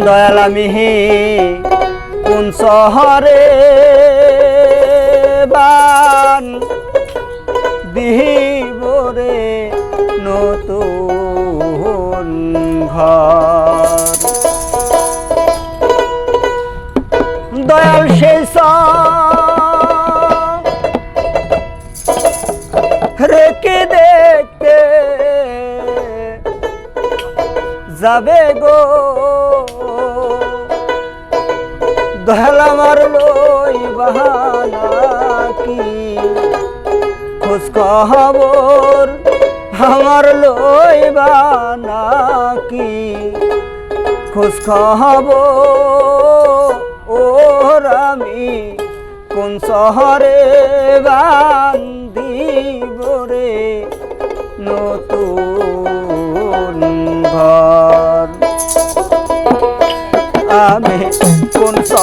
দয়াল আমি কোন শহরে বান দিবরে নতুন ঘর? দয়াল সেই রেখে দেখতে যাবে গো। দয়াল আমার লই বাহানা কি? খোঁজ খবর আমার লই বানা কি? খোঁজ খবর, ওর আমি কোন শহরে বান্দিব রে? নতুন ঘর। আমি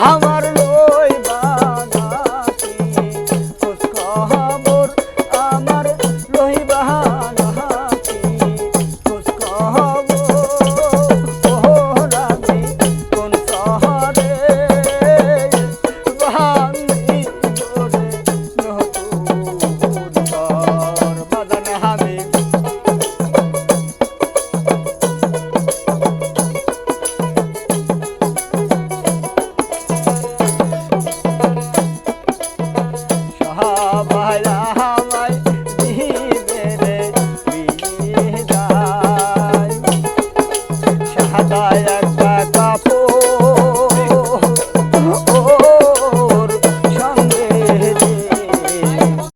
好 I like